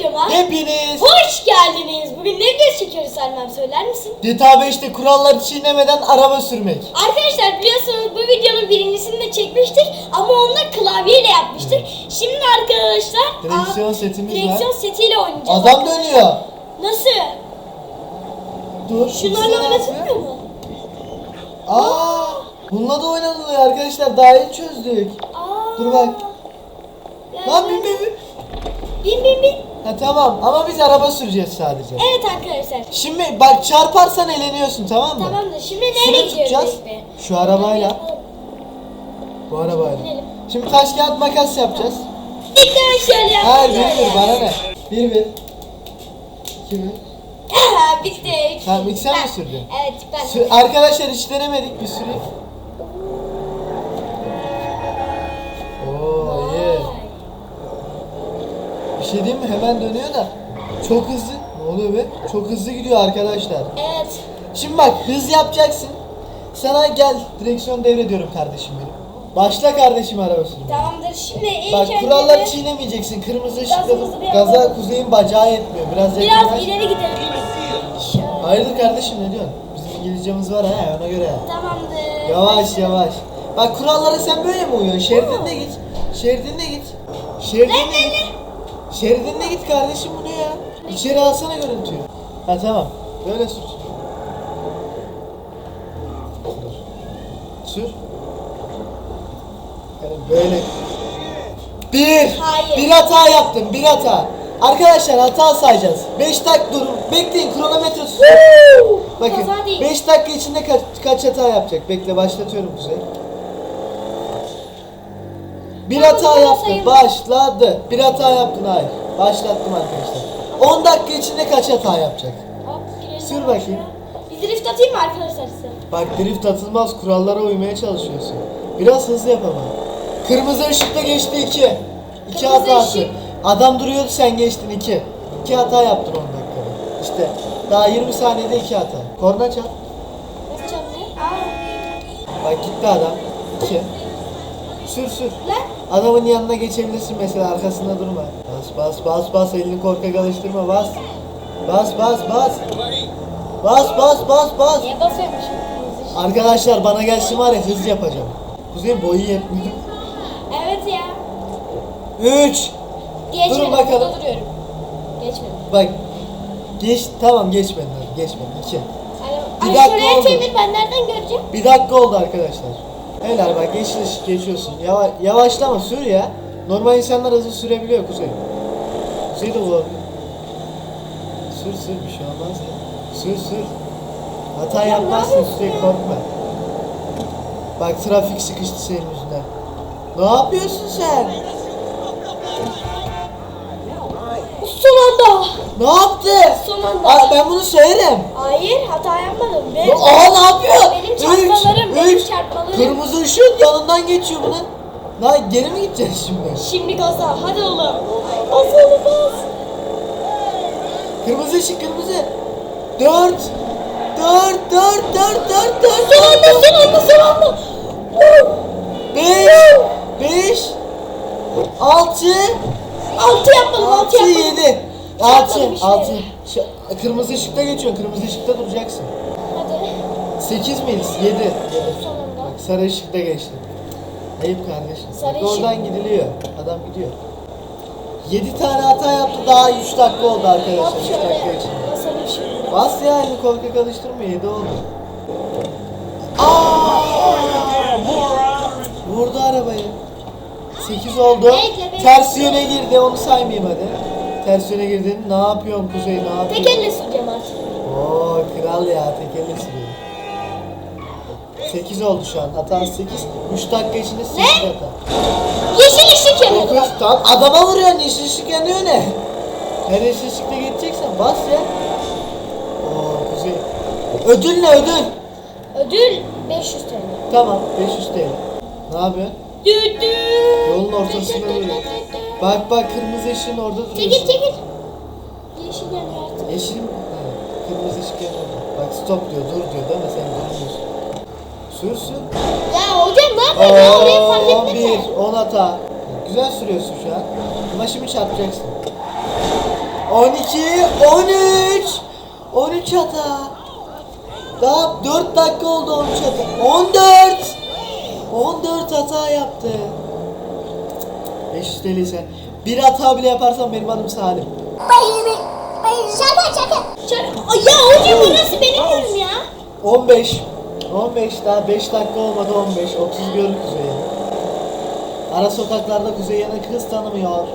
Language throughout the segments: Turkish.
videoma Hepiniz hoş geldiniz. Bugün ne video çekiyoruz Selmem söyler misin? GTA 5'te kuralları çiğnemeden araba sürmek. Arkadaşlar biliyorsunuz bu videonun birincisini de çekmiştik ama onu da klavyeyle yapmıştık. Şimdi arkadaşlar Direksiyon aa, setimiz direksiyon var. setiyle oynayacağız. Adam dönüyor. Nasıl? Dur. Şunlarla ikisine oynatılmıyor basıyor. mu? Aa! Bununla da oynanılıyor arkadaşlar. Daha iyi çözdük. Aa. Dur bak. Lan bin bin bin. Bin bin bin. Ha tamam ama biz araba süreceğiz sadece. Evet arkadaşlar. Şimdi bak çarparsan eleniyorsun tamam mı? Tamamdır. Şimdi nereye gidiyoruz tutacağız. bekle? Şu arabayla. Bu arabayla. Binelim. Şimdi taş kağıt makas yapacağız. Şöyle yapalım. Hayır bir bir bana ne? Bir bir. İki bir. Bitti. Üç. Tamam, ilk sen mi Ben- sürdün? Evet ben. Sü- Arkadaşlar hiç denemedik bir sürü. Oo iyi. Şey diyeyim mi? Hemen dönüyor da. Çok hızlı. Ne oluyor be? Çok hızlı gidiyor arkadaşlar. Evet. Şimdi bak hız yapacaksın. Sana gel direksiyon devrediyorum kardeşim benim. Başla kardeşim araba sürmeye. Tamamdır. Şimdi ilk Bak önce kuralları bir- çiğnemeyeceksin. Kırmızı ışıkta bir gaza yapalım. kuzeyin bacağı yetmiyor. Biraz biraz yakınlaş. ileri gidelim. Şöyle. Hayırdır kardeşim ne diyorsun? Bizim İngilizcemiz var ha ona göre. Tamamdır. Yavaş yavaş. Bak kurallara sen böyle mi uyuyorsun? Şeridinde git. Şeridinde git. Şeridinde git. Şeridinde git kardeşim bu ne ya? İçeri alsana görüntüyü. Ha tamam. Böyle sür. Sür. Yani böyle. Bir. Hayır. Bir hata yaptım. Bir hata. Arkadaşlar hata sayacağız. 5 dakika durun. Bekleyin kronometre tutun. Bakın Kaza değil. 5 dakika içinde kaç, kaç hata yapacak? Bekle başlatıyorum Kuzey. Bir hata yaptın. Başladı. Bir hata yaptın hayır. Başlattım arkadaşlar. 10 dakika içinde kaç hata yapacak? Sür bakayım. Bir drift atayım mı arkadaşlar size? Bak drift atılmaz kurallara uymaya çalışıyorsun. Biraz hızlı yap ama. Kırmızı ışıkta geçti 2. 2 Kırmızı hatası. ışık. Adam duruyordu sen geçtin 2. 2 hata yaptın 10 dakikada. İşte daha 20 saniyede 2 hata. Korna çal. Aa. Bak gitti adam. 2. Sür sür. Lan. Adamın yanına geçebilirsin mesela arkasında durma. Bas bas bas bas elini korkak alıştırma bas. Bas bas bas. Bas bas bas bas. Niye basıyormuş? Arkadaşlar bana gelsin var ya hız yapacağım. Kuzey boyu yetmiyor. Evet ya. 3 Geçmedim. Durun bakalım. Burada duruyorum. Geçmedim. Bak Geç tamam geçmeden 2 Bir Ay dakika şuraya oldu. çevir ben nereden göreceğim? Bir dakika oldu arkadaşlar. Helal bak ışık geçiyorsun. Yava, yavaşlama sür ya. Normal insanlar hızlı sürebiliyor Kuzey. Kuzey de bu. Sür sür bir şey olmaz ya. Sür sür. Hata yapmazsın Kuzey korkma. Bak trafik sıkıştı senin yüzünden. Ne yapıyorsun sen? Ne yaptı? Son anda. Aa, ben bunu söylerim. Hayır hata yapmadım. Ya, Benim, Aa ne yapıyor? Benim çarpmalarım, benim çarpmalarım. Kırmızı ışığın yanından geçiyor bunun. Lan geri mi gideceğiz şimdi? Şimdi gaza. Hadi oğlum. Bas oğlum bas. Kırmızı ışık kırmızı. Dört. Dört, dört, dört, dört, dört. Son anda son anda son anda. Beş. Beş. Altı. Altı yapmadım altı Altı, yapmadım. yedi. Altı, işte. altı. Şu- Kırmızı ışıkta geçiyorsun. Kırmızı ışıkta duracaksın. Hadi. Sekiz miyiz? Yedi. Son anda. Bak sarı ışıkta geçti. Ayıp kardeşim. Sarı Bak ışık. Oradan gidiliyor. Adam gidiyor. 7 tane hata yaptı daha 3 dakika oldu arkadaşlar. Hop 3 şöyle. dakika için. Şimdi. Bas ya elini korkak alıştırma 7 oldu. Aa! Vurdu arabayı. 8 oldu. Bekle, bekle. Ters yöne girdi onu saymayayım hadi. Ters yöne girdin. Ne yapıyorsun Kuzey ne yapıyorsun? Tek elle süreceğim artık. Oo kral ya tek elle sürüyor. 8 oldu şu an. Hata 8. 3 dakika içinde 8 hata. Yeşil ışık yanıyor. 9 tam adama vuruyorsun yeşil ışık yanıyor ne? Her yeşil ışıkta geçeceksen bas ya. Oo kuzey. Ödül ne ödül? Ödül 500 TL. Tamam 500 TL. Ne yapıyorsun? Yolun ortasında duruyor. Bak bak kırmızı ışığın orada duruyorsun. Çekil çekil. Yeşil yanıyor artık. Yeşil mi? Evet. Kırmızı ışık yanıyor. Bak stop diyor dur diyor değil mi? Sen durmuyorsun. Sür sür. Ya hocam ne yapıyorsun ya oraya fark Oo, etmedi. 11, 10 hata. Güzel sürüyorsun şu an. Ama şimdi çarpacaksın. 12, 13. 13 hata. Daha 4 dakika oldu 13 hata. 14. 14 hata yaptı. 500 TL ise bir hata bile yaparsam benim adım Salim. Şaka şaka. Şaka. Ay Ya hocam orası benim yerim ya. 15. 15 daha 5 dakika olmadı 15. 30 gör Kuzey Yanık. Ara sokaklarda Kuzey Yanık hız tanımıyor.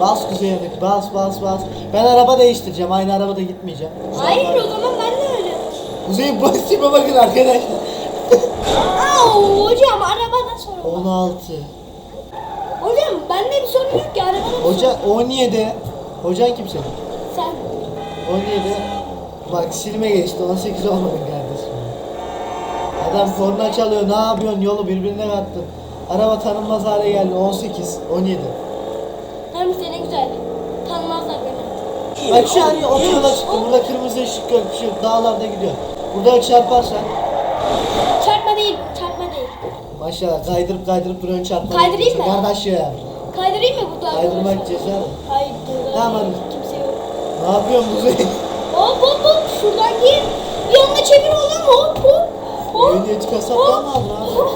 Bas Kuzey Yanık bas bas bas. Ben araba değiştireceğim aynı arabada gitmeyeceğim. Hayır o zaman ben de öyle. Kuzey basitime bakın arkadaşlar. Aa hocam arabadan sonra. 16. Hocam bende bir sorun yok ki arabadan sonra. Hoca 17. Hocan kim senin? Sen. 17. Bak silme geçti 18 olmadın kardeşim. Adam korna çalıyor ne yapıyorsun yolu birbirine kattın. Araba tanınmaz hale geldi 18 17. Hem sene güzel. Tanımazlar beni. Bak şu an otoyola çıktım burada kırmızı ışık yok bir şey yok dağlarda gidiyor. Burada çarparsan Çarpma değil, çarpma değil. maşallah kaydırıp kaydırıp duruyorsun çarpma. Kaydırayım mı? Kardeş ya. Kaydırayım mı burada? Kaydırmak ceza mı? Hayır. Tamam. Kimse yok. Ne yapıyorsun Kuzey? Hop hop hop şuradan gir. Yanına çevir oğlum hop hop. Hop. Ehliyet kasaptan mı aldın abi? Hop.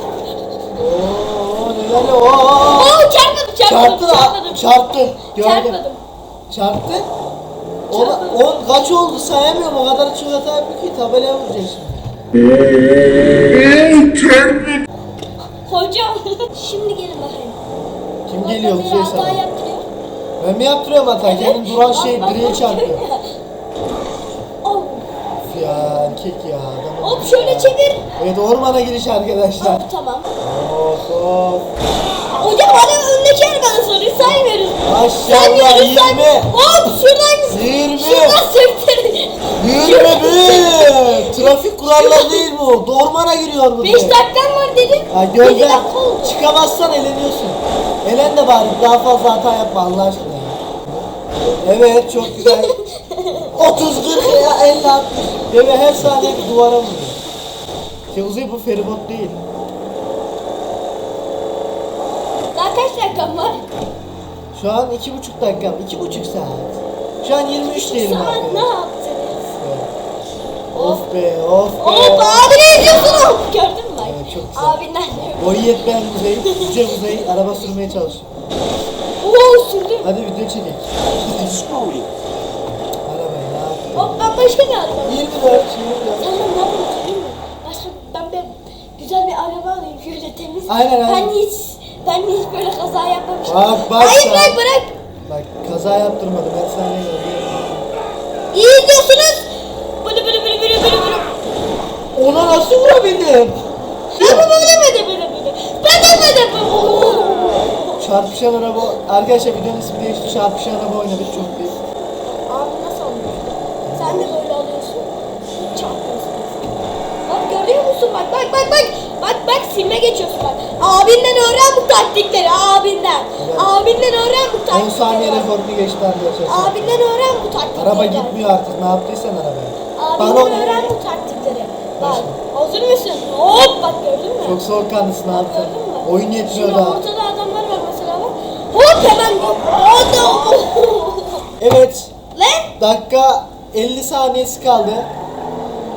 Oo neler o? Oo çarpmadım çarpmadım Çarptı çarpmadım. da çarptı. Gördüm. Çarpmadım. Çarptı. Ona, on kaç oldu sayamıyorum o kadar çok hata yapıyor ki tabelaya vuracağız şimdi. Hocam. Şimdi gelin bakayım. Kim geliyor bak, Kuzey hata sana? yaptırıyor. Ben mi yaptırıyorum hata? Kendim duran şey bak, direğe görüyor musun? Oh. Üf ya erkek ya. adamın Hop ya. şöyle çevir. Evet ormana giriş arkadaşlar. Hop tamam. Of of. Hocam hadi öndeki arabanın soruyu saymıyoruz. Maşallah Saymıyoruz say. 20. Hop şuradan. 20. Şuradan söktür. 21. Trafik kuralları değil bu. Ormana giriyor bu. 5 dakikan var dedim. Ha Yedi gözden dakika oldu. çıkamazsan eleniyorsun. Elen de bari daha fazla hata yapma Allah aşkına ya. Evet çok güzel. 30 40 ya 50 60. Böyle her saniye bir duvara vuruyor. Şey Uzay bu feribot değil. Daha kaç dakikan var? Şu an iki buçuk dakika, iki buçuk saat. Şu an 23 diyelim Saat ne arkadaşlar. yaptınız? Of be, of be. Hop abi ne diyorsun? Gördün mü bak? Evet, çok güzel. Abinden de. Boyu yetmeyen Uzay, Yüce Uzay araba sürmeye çalışıyor. Oo sürdüm. Hadi video çekek. Arabayı ne yaptın? Hop ben başka bir araba. 24, 24. Tamam ne yapayım söyleyeyim mi? Başka ben bir güzel bir araba alayım şöyle temiz. Aynen, aynen. Ben hiç ben hiç böyle kaza yapmamıştım. Bak, bak Hayır sen. bırak bırak. Bak kaza yaptırmadım ben sana ne gördüm. İyi diyorsunuz. Böyle böyle böyle böyle böyle böyle. Ona nasıl vurabildim? De böyle böyle böyle böyle. Ben de böyle böyle. Çarpışan araba, arkadaşlar videonun ismi değişti. Çarpışan araba oynadık çok iyi. Abi nasıl alıyorsun? Sen de böyle alıyorsun. Çarpıyorsun. Bak görüyor musun? Bak bak bak bak. Bak bak silme geçiyorsun bak. Abinden öğren bu taktikleri abinden. Evet. Abinden öğren bu 10 taktikleri. saniye bak. rekorunu geçti arkadaşlar. Abinden öğren bu taktikleri. Araba gitmiyor artık ne yaptıysan arabaya. Abinden Bana öğren ne? bu taktikleri. Bak hazır mısın? Hop bak gördün mü? Çok soğukkanlısın abi. Gördün mü? Oyun yetmiyor Şimdi daha. ortada adamlar var mesela bak. Hop hemen. Adam. Evet Lan. dakika 50 saniyesi kaldı.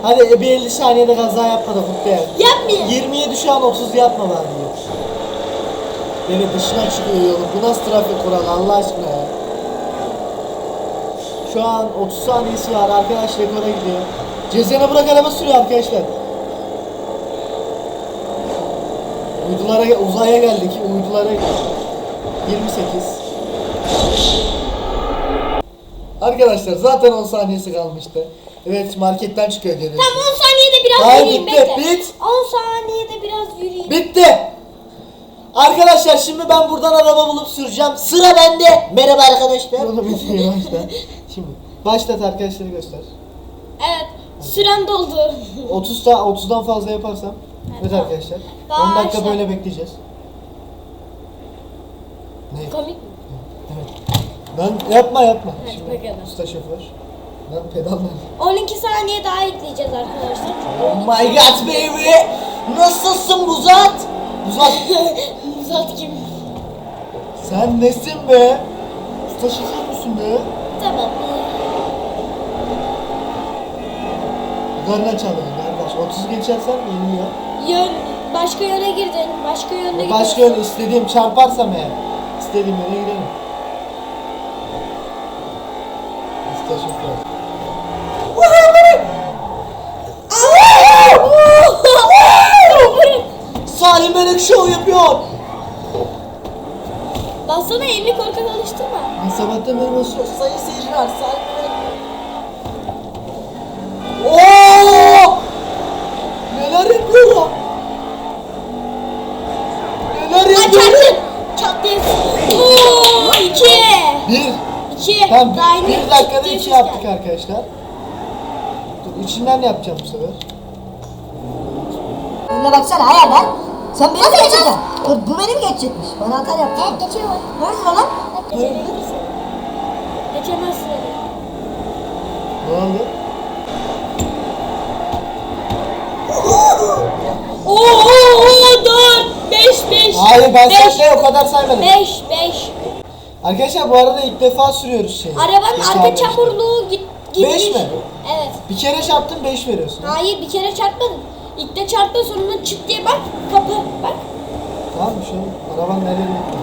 Hadi e, bir 50 saniyede kaza yapma da kutlayalım. Yapmayayım. 27 şu an 30 yapma bari diyor. Beni dışına çıkıyor yolun. Bu nasıl trafik kuralı Allah aşkına ya. Şu an 30 saniyesi var. Arkadaş rekora gidiyor. Cezene bırak araba sürüyor arkadaşlar. Uydulara, uzaya geldik. Uydulara 28. Arkadaşlar zaten 10 saniyesi kalmıştı. Evet marketten çıkıyor geri. Tamam 10 saniyede biraz Hayır, yürüyeyim bitti, bekle. bit. 10 saniyede biraz yürüyeyim. Bitti. Arkadaşlar şimdi ben buradan araba bulup süreceğim. Sıra bende. Merhaba arkadaşlar. Onu bitireyim başta. Şimdi başlat arkadaşları göster. Evet. Süren doldu. 30 da 30'dan fazla yaparsam. Evet arkadaşlar. Başla. 10 dakika böyle bekleyeceğiz. Ne? Komik mi? Evet. Lan yapma yapma. Şimdi bakalım. usta şoför. Lan pedal ver. 12 saniye daha ekleyeceğiz arkadaşlar. Oh my god baby. Nasılsın Buzat? Buzat. Muzat kim? Sen nesin be? Usta şoför müsün be? Tamam. Korna çalıyor kardeş. 30 geçersen yeniliyor. Yön, başka yöne girdin. Başka yönde Başka gidiyorsun. yöne istediğim çarparsam eğer. istediğim yöne giderim. İstasyon Fırat. Salim Melek Show yapıyor. Bassana elini korkak alıştırma. Ben sabahtan beri basıyorum. Sayın seyirciler Salim ses yaptık geldi. arkadaşlar. Dur içinden yapacağım bu sefer. Önüne baksana hayal lan. Sen beni mi geçeceksin? Dur bu beni mi geçecekmiş? Bana hata yaptı. Evet geçiyor. Nerede lan? Geçebilirsin. Geçemezsin. Ne oldu? Oo, oo, oo, dört, beş, beş. Hayır ben beş, sende o kadar saymadım. Beş, beş. Arkadaşlar bu arada ilk defa sürüyoruz şeyi. Arabanın Geç arka işte. çamurluğu git, gitmiş. Beş mi? Evet. Bir kere çarptın 5 veriyorsun. Hayır bir kere çarpmadın. İlk de çarptın sonunda çıt diye bak kapı bak. Tamam mı şu araban nereye gitti?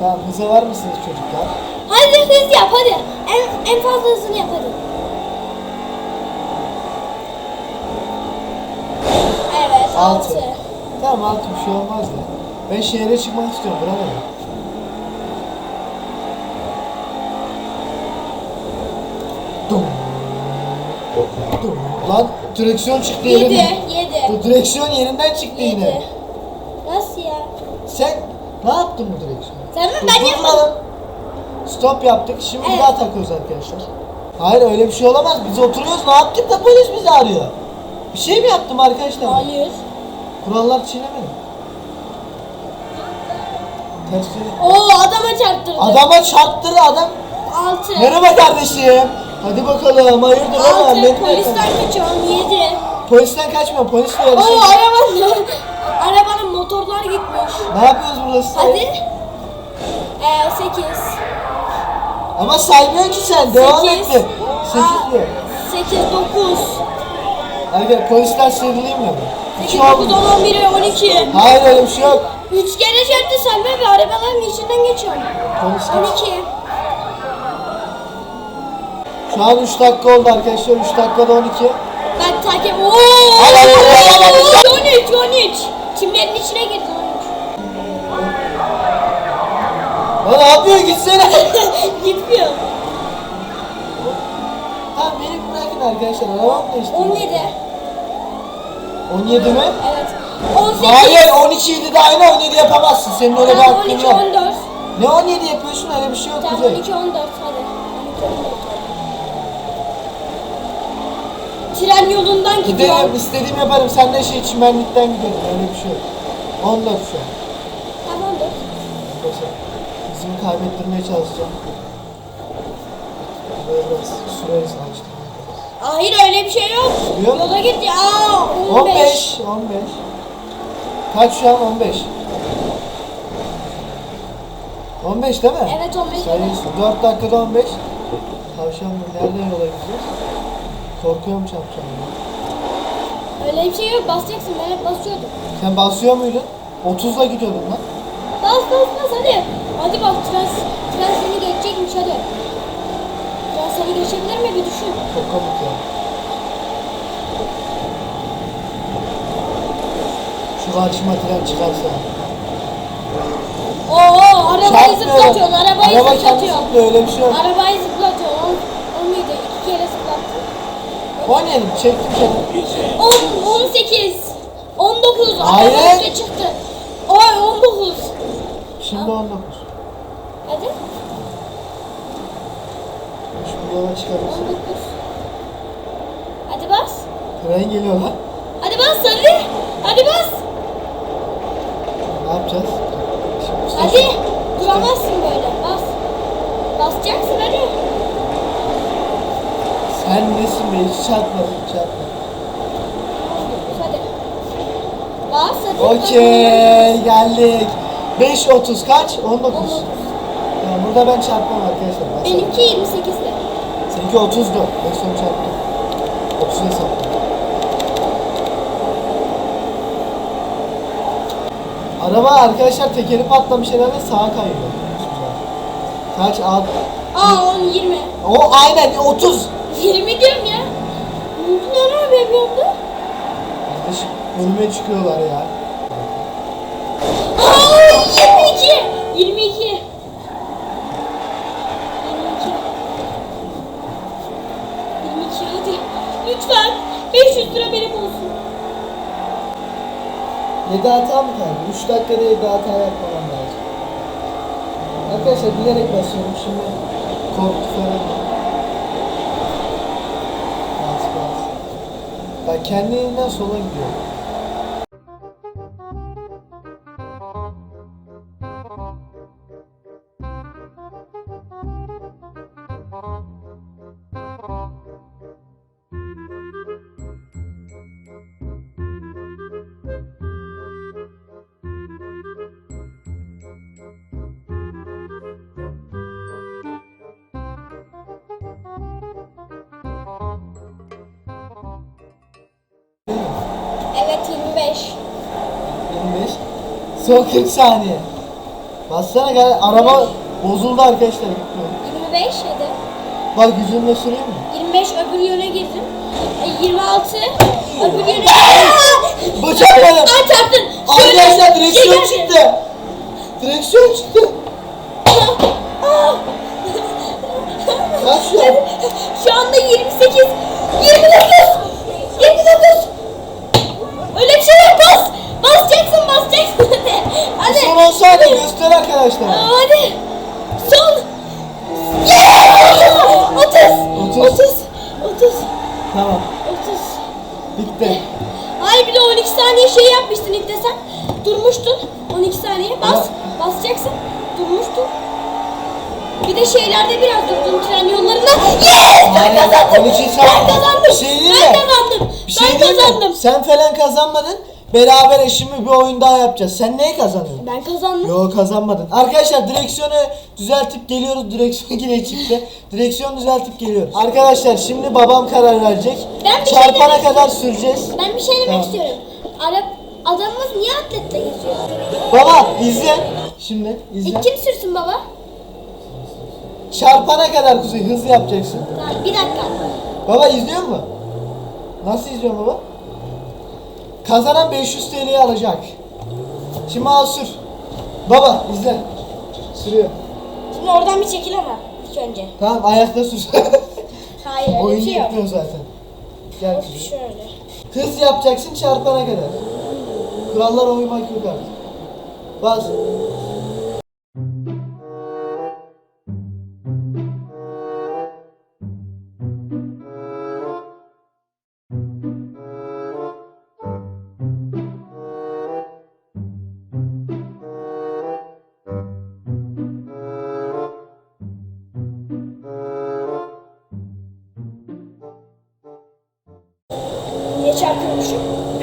Tamam hıza var mısınız çocuklar? Hadi hız yap hadi. En, en fazla hızını yap hadi. Evet Altı. altı. Tamam altı bir şey olmaz da. Ben şehre çıkmak istiyorum bravo. Dum. Lan direksiyon çıktı Yedi, yerinden. yedi. Bu direksiyon yerinden çıktı yine. Yedi. Nasıl ya? Sen ne yaptın bu direksiyonu? Sen mi? Dur, Ben dur yapmadım. Stop yaptık. Şimdi bir Evet. daha takıyoruz arkadaşlar. Hayır öyle bir şey olamaz. Biz oturuyoruz. Ne yaptık da polis bizi arıyor? Bir şey mi yaptım arkadaşlar? Hayır. Kurallar çiğnemedim. Ters yöne- Oo adama çarptırdı. Adama çarptırdı adam. Altı. Merhaba kardeşim. Hadi bakalım. Hayırdır ama Altı. bekle. Polisten kaçıyorum. Yedi. Polisten kaçmıyorum. Polisle Oo yarışıyorum. arabanın, arabanın motorlar gitmiş. Ne yapıyoruz burada siz? Hadi. Ee, sekiz. Ama saymıyor ki sen. Devam Sekiz. etti. 8 diyor. Sekiz, dokuz. Arkadaşlar polisler sıyrılayım mı? Sekiz, dokuz, on, on bir, on iki. Hayır öyle bir şey yok. Üç kere çarptı sen ve arabaların içinden geçiyorum. Polisler. On iki. Şu an 3 dakika oldu arkadaşlar. 3 dakikada 12. Ben takip. Ooo. Al, al, al, al, al. On üç, on üç. Çimlerin içine girdi on üç. Lan ne yapıyor gitsene. Gitmiyor. Tamam beni bırakın arkadaşlar. Arabam değişti. On yedi. 17 mi? Evet. On sekiz. Hayır 12 idi de aynı 17 yapamazsın. Senin öyle bir hakkın yok. on dört. Ne 17 yapıyorsun öyle bir şey yok Tamam, Kuzey. 12, 14 hadi. 12, 14. Tren yolundan Giderim gidiyorum. istediğim yaparım. Sen de şey çimenlikten gidelim. Öyle bir şey yok. 14 şu an. Tamam 14. Arkadaşlar hızımı kaybettirmeye çalışacağım. Böyle biraz süreyi açtım. Hayır öyle bir şey yok. Yok. Yola git ya. Aa, 15. 15. 15. Kaç şu an? 15. 15 değil mi? Evet 15. Sayıyorsun. 4 dakikada 15. Tavşan mı? Nereden yola gidiyoruz? Korkuyorum çarpacağım. Öyle bir şey yok. Basacaksın. Ben hep basıyordum. Sen basıyor muydun? 30'la gidiyordun lan. Bas bas bas hadi. Hadi bak tren, tren seni geçecekmiş hadi. Tren seni geçebilir mi bir düşün. Çok komik ya. Şu karşıma tren çıkarsa. Oo arabayı Çarpmıyor. zıplatıyorsun. Arabayı Araba kendi zıplatıyorsun. zıplıyor öyle bir şey yok. Arabayı zıplatıyorsun. On, 17. iki kere zıplattın. 17 çektim seni. 10, 18, 19, Hayır. üstüne çıktı. Oy 19. Şimdi 19. Hadi. Şimdi yola çıkarız. 19. Hadi bas. Tren geliyor lan. Hadi bas hadi. Hadi bas. Ne yapacağız? Şimdi işte Hadi. Duramazsın böyle. Bas. Basacaksın hadi. Sen nesin be? Hiç çarpmadın, hiç çarpmadın. 19 hadi. Bas hadi. Okey, geldik. 5.30 kaç? 19. 19. Yani burada ben çarpmam arkadaşlar. Ben Benimki 28'de. Seninki 30'du. Ben son çarptım. 30'a saptım. Araba arkadaşlar tekeri patlamış herhalde sağa kayıyor. Kaç alt? Aa 10 20. O aynen 30. 20 diyorum ya. Ne oldu lan bir anda? Kardeşim önüme çıkıyorlar ya. Aa 22. 22. 22. 22 hadi. Lütfen 500 lira benim olsun. 7 hata mı kaldı? 3 dakikada 7 hata yapmamam lazım. Arkadaşlar bilerek basıyorum şimdi korktu falan. Bas bas. Bak kendiliğinden sola gidiyor. Son 40 saniye. Bassana gel araba bozuldu arkadaşlar gitmiyor. 25 hadi. Bak yüzümle süreyim mi? 25 öbür yöne girdim. E, 26 öbür yöne girdim. Bıçakladım. Aa çarptın. Arkadaşlar direksiyon Şey çıktı. Direksiyon çıktı. Kaç şu an? Şu anda 28. 29. 29. Öyle bir şey yok bas. Basacaksın basacaksın. Hadi. Son 10 saniye göster arkadaşlar. Hadi. Son. Yeah! 30. 30. 30. 30. Tamam 30. bitti. Hayır bir de 12 saniye şey yapmıştın ilk de sen. Durmuştun. 12 saniye bas. Basacaksın. Durmuştun. Bir de şeylerde biraz durdun tren yollarında. Yes! Ben kazandım. 12 Ben kazandım. Bir şey ben kazandım. Bir şey ben kazandım. Sen falan kazanmadın. Beraber şimdi bir oyun daha yapacağız. Sen neye kazandın? Ben kazandım. Yo kazanmadın. Arkadaşlar direksiyonu düzeltip geliyoruz. Direksiyon yine çıktı. Direksiyon düzeltip geliyoruz. Arkadaşlar şimdi babam karar verecek. Ben bir şey Çarpana demek kadar süreceğiz. Ben bir şey demek Tamam. istiyorum. Arap adamımız niye atletle geziyor? Baba izle. Şimdi izle. İlk kim sürsün baba? Çarpana kadar kuzey hızlı yapacaksın. Tamam bir dakika. Baba izliyor mu? Nasıl izliyor baba? Kazanan 500 TL'yi alacak. Şimdi al sür. Baba izle. Sürüyor. Şimdi oradan bir çekil ama ilk önce. Tamam ayakta sür. Hayır öyle Oyun bir şey yok. yetmiyor zaten. Gel kuzey. Şöyle. Hız yapacaksın çarpana kadar. Kurallara uymak yok artık. Bas.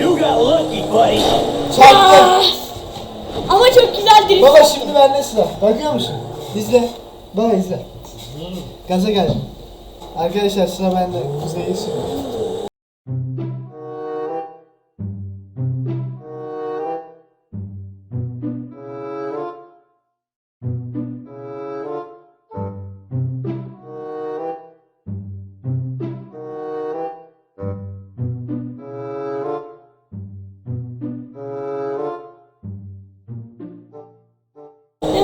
You got lucky, buddy. Çarptın. Ah! Ama çok güzel drift Baba şimdi bende sıra. Bakıyor musun? İzle. Baba izle. Gaza gel. Arkadaşlar sıra bende. Kuzey'i sürüyor.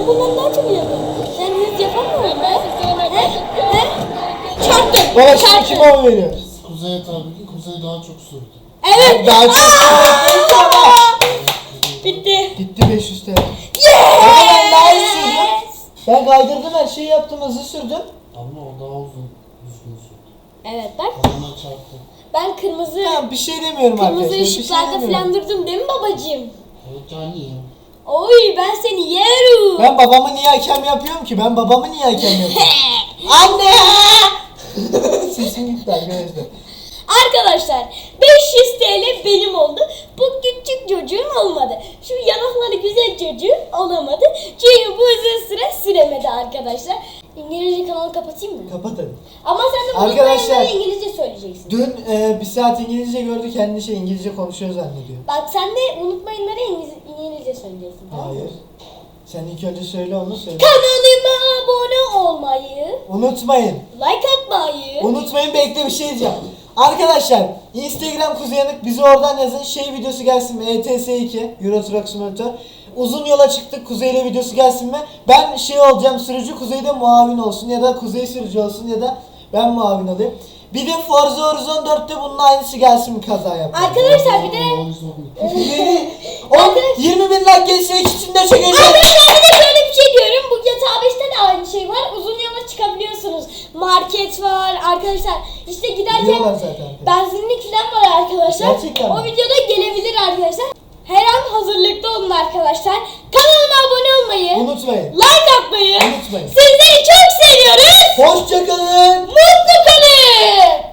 Ben bundan daha çok yapıyorum. Sen hız yapamıyor musun? He? He? Çarptım. Baba şimdi Çarptım. kime oy veriyoruz? Kuzey tabii ki Kuzey daha çok sürdü. Evet. Daha çok Aa! Bitti. Gitti 500 TL. Yes! ben daha iyi sürdüm. Ben kaydırdım her şeyi yaptım hızlı sürdüm. Ama o daha uzun düzgün sürdü. Evet bak. Babama çarptı. Ben kırmızı Tamam bir şey demiyorum kırmızı arkadaşlar. bir şey ışıklarda demiyorum. falan durdum değil mi babacığım? Evet canım. Oy ben seni yerim. Ben babamı niye hakem yapıyorum ki? Ben babamı niye hakem yapıyorum? Anne! Sesim gitti arkadaşlar. Arkadaşlar 500 TL benim oldu. Bu küçük çocuğun olmadı. Şu yanakları güzel çocuğun olamadı. Çünkü bu uzun süre süremedi arkadaşlar. İngilizce kanalı kapatayım mı? Kapat hadi. Ama sen de Arkadaşlar- unutmayınları İngilizce söyleyeceksin. Dün e, bir saat İngilizce gördü kendini şey İngilizce konuşuyor zannediyor. Bak sen de unutmayınları İngiliz, İngilizce söyleyeceksin. tamam mı? Hayır. Sen ilk önce söyle onu söyle. Kanalıma abone olmayı, Unutmayın. like atmayı. Unutmayın bekle bir şey diyeceğim. Arkadaşlar Instagram Kuzeyanık bizi oradan yazın. Şey videosu gelsin mi? ETS2 Euro Truck Simulator. Uzun yola çıktık. Kuzey'le videosu gelsin mi? Ben şey olacağım sürücü Kuzey'de muavin olsun ya da Kuzey sürücü olsun ya da ben muavin olayım. Bir de Forza Horizon 4'te bunun aynısı gelsin mi kaza yapmak? Arkadaşlar bir de On- 20 bin like gelirse ikisini de çekeceğim. Arkadaşlar bir de şöyle biliyorum. Bu GTA 5'te de aynı şey var. Uzun yola çıkabiliyorsunuz. Market var arkadaşlar. İşte giderken Biliyorlar benzinlik falan var arkadaşlar. Gerçekten? O videoda gelebilir arkadaşlar. Her an hazırlıklı olun arkadaşlar. Kanalıma abone olmayı, Unutmayın. like atmayı, Unutmayın. sizleri çok seviyoruz. Hoşçakalın. Mutlu kalın.